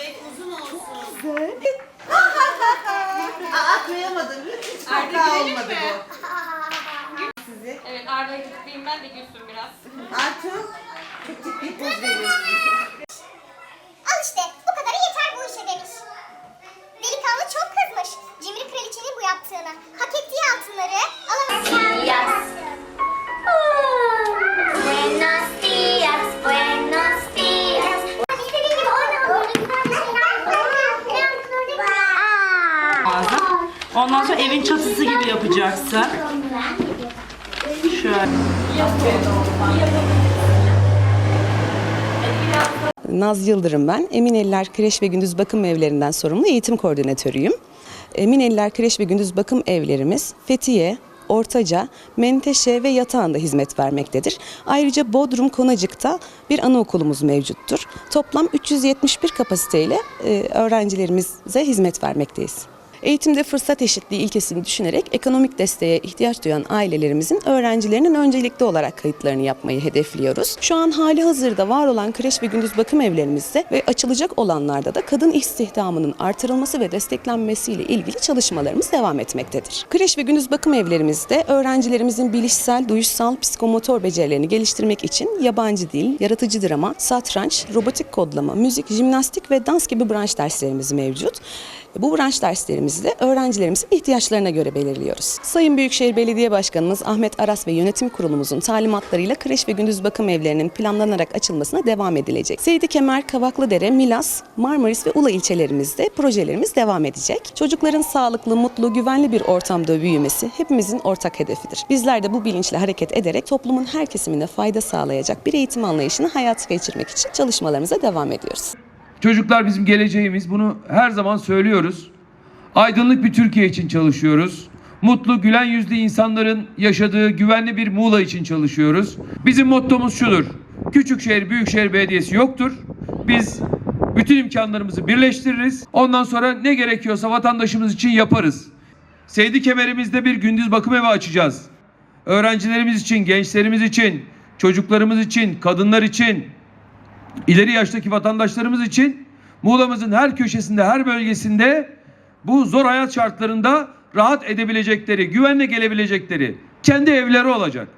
Evet uzun olsun. Aa kıyamadım. Hiç Arda gidelim olmadı mi? bu. Evet Arda'ya gideyim ben de gülsün biraz. Artık çok ciddi poz veriyorsun. Al işte bu kadarı yeter bu işe demiş. Delikanlı çok kızmış. Cimri kraliçenin bu yaptığını. Hak ettiği altınları alamaz. días. Buenos días, buenos días. İstediğin gibi oyna. Ondan sonra evin çatısı gibi yapacaksın. Naz Yıldırım ben. Emin Eller Kreş ve Gündüz Bakım Evlerinden sorumlu eğitim koordinatörüyüm. Emin Eller Kreş ve Gündüz Bakım Evlerimiz Fethiye, Ortaca, Menteşe ve Yatağan'da hizmet vermektedir. Ayrıca Bodrum Konacık'ta bir anaokulumuz mevcuttur. Toplam 371 kapasiteyle e, öğrencilerimize hizmet vermekteyiz. Eğitimde fırsat eşitliği ilkesini düşünerek ekonomik desteğe ihtiyaç duyan ailelerimizin öğrencilerinin öncelikli olarak kayıtlarını yapmayı hedefliyoruz. Şu an hali hazırda var olan kreş ve gündüz bakım evlerimizde ve açılacak olanlarda da kadın istihdamının artırılması ve desteklenmesiyle ilgili çalışmalarımız devam etmektedir. Kreş ve gündüz bakım evlerimizde öğrencilerimizin bilişsel, duyuşsal, psikomotor becerilerini geliştirmek için yabancı dil, yaratıcı drama, satranç, robotik kodlama, müzik, jimnastik ve dans gibi branş derslerimiz mevcut. Bu branş derslerimizi de öğrencilerimizin ihtiyaçlarına göre belirliyoruz. Sayın Büyükşehir Belediye Başkanımız Ahmet Aras ve yönetim kurulumuzun talimatlarıyla kreş ve gündüz bakım evlerinin planlanarak açılmasına devam edilecek. Seydi Kemer, Kavaklıdere, Milas, Marmaris ve Ula ilçelerimizde projelerimiz devam edecek. Çocukların sağlıklı, mutlu, güvenli bir ortamda büyümesi hepimizin ortak hedefidir. Bizler de bu bilinçle hareket ederek toplumun her kesimine fayda sağlayacak bir eğitim anlayışını hayata geçirmek için çalışmalarımıza devam ediyoruz. Çocuklar bizim geleceğimiz. Bunu her zaman söylüyoruz. Aydınlık bir Türkiye için çalışıyoruz. Mutlu, gülen yüzlü insanların yaşadığı güvenli bir Muğla için çalışıyoruz. Bizim mottomuz şudur. Küçükşehir, Büyükşehir Belediyesi yoktur. Biz bütün imkanlarımızı birleştiririz. Ondan sonra ne gerekiyorsa vatandaşımız için yaparız. Seydi kemerimizde bir gündüz bakım evi açacağız. Öğrencilerimiz için, gençlerimiz için, çocuklarımız için, kadınlar için, ileri yaştaki vatandaşlarımız için Muğla'mızın her köşesinde, her bölgesinde bu zor hayat şartlarında rahat edebilecekleri, güvenle gelebilecekleri kendi evleri olacak.